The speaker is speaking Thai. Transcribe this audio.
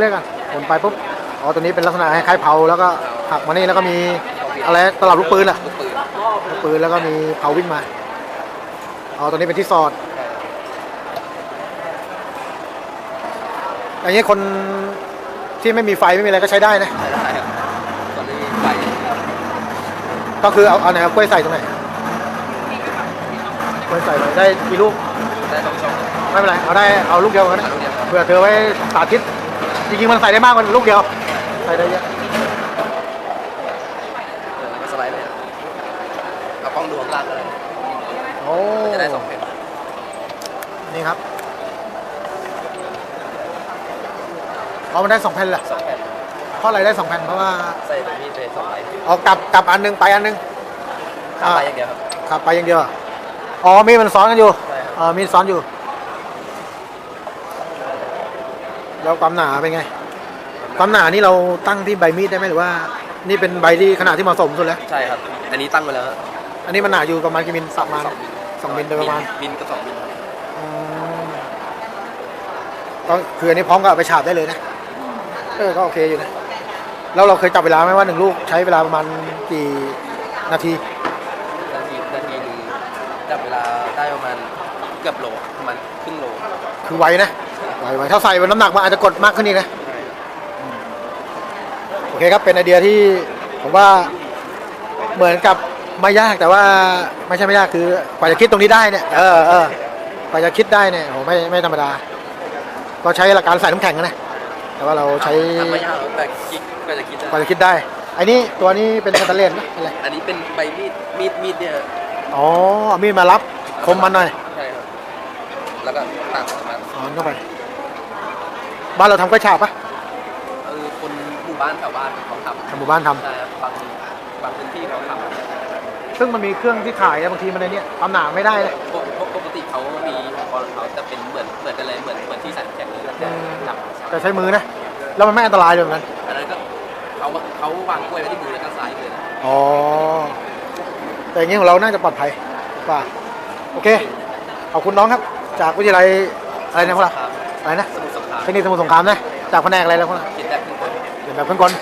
เรียกกันหมุนไปปุ๊บอ๋อตัวนี้เป็นลักษณะคล้ายๆเผาแล้วก็หักมานี่แล้วก็มีอะไรตลับลูกปืนอะลูกปืนลูกปืนแล้วก็มีเผาวิ่งมาอ๋อตัวนี้เป็นที่สอดอย่างนี้คนที่ไม่มีไฟไม่มีอะไรก็ใช้ได้นะใช่ได้ครับตอนนี้ไฟก็คือเอาเอาไหนเอากล้วยใส่ตรงไหนกล้วยใส่ไว้ได้กี่ลูกได้สองช่องไม่เป็นไรเอาได้เอาลูกเดียวกันนะลูกเดียวเผื่อเธอไว้สาธิต จริงๆมันใส่ได้มากกว่าลูกเดียว ใส่ได้เยอะเออแล้วก็สไลด์เลยครับเอากล้องดูข้างล่างเลยโอ้จะได้สองเพลงนี่ครับเอามันได้สองแผ่นแหละสองแผ่นเพราะอะไรได้สองแผ่นเพราะว่าใส่เป็นมีดไปสองใบเอากลับกลับอันหนึงไปอันหนึงข้ามไปอย่างเดียวครับขับไปอย่างเดียวอะอ๋อมีดมันซ้อนกันอยู่ใช่ครับ เออมีดซ้อนอยู่ แล้วความหนาเป็นไง ความหนานี่เราตั้งที่ใบมีดได้ไหมหรือว่า นี่เป็นใบที่ขนาดที่เหมาะสมสุดแล้ว ใช่ครับ อันนี้ตั้งไปแล้วอันนี้มันหนาอยู่ประมาณกี่มิลประมาณสองมิลโดยประมาณมิลกับสองมิลอืมก็คืออันนี้พร้อมกับเอาไปฉาบได้เลยนะ เออก็โอเคอยู่นะ แล้วเราเคยจับเวลาไหมว่าหนึ่งลูกใช้เวลาประมาณกี่นาที นาทีนาทีหนึงจับเวลาได้ประมาณเกือบโลประมาณครึ่งโล คือไวนะ ไวไวถ้าใส่บนน้ำหนักมันอาจจะกดมากขึ้นอีกนะโอเคครับเป็นไอเดียที่ผมว่าเหมือนกับไม่ยากแต่ว่าไม่ใช่ไม่ยากคือกว่าจะคิดตรงนี้ได้เนี่ยเออเออกว่าจะคิดได้เนี่ยโหไม่ไม่ธรรมดา ก็ใช้หลักการใส่น้ำแข็งนะแต่ว่าเราใช้ทำไม่ยากหรอกแต่คิดก็จะคิดได้กว่าจะคิดได้ไอ้นี่ตัวนี้เป็นสแตนเลสไหมอะไรอันนี้เป็นใบมีดมีดมีดเนี่ยอ๋อเอามีดมารับคมมันหน่อยใช่ครับแล้วก็ตัดออกมาสอนเข้าไป บ้านเราทำกล้วยฉาบปะเออคนหมู่บ้านแถวบ้านเขาททำหมู่บ้านทำำใช่ครับบางบางพื้นที่เขาทซึ่งมันมีเครื่องที่ถ่ายนะบางทีมันในเนี้ยความหนาไม่ได้เลยำปกปกปกติเขามีอุปกรณ์ของเขาจะเป็นเหมือนเหมือนกันเลยเหมือนเหมือนที่ใส่น้ำแข็งเลยแต่จับแต่ใช้มือนะ แล้วมันไม่อันตรายเลยเหมือนกันอันนั้นก็เขาเขาวางกล้วยไว้ที่มือแล้วก็ซ้ายมือนะอ๋อ แต่อย่างนี้ของเราน่าจะปลอดภัยกว่าโอเค ขอบคุณน้องครับ จากวิทยาลัยอะไรนะพวกเรา ครับอะไรนะ สมุทรสงคราม เทคนิคสมุทรสงครามนะจากแผนกอะไรแล้วพวกเราคิดแบบขึ้นคนเรียนแบบเพื่อนกล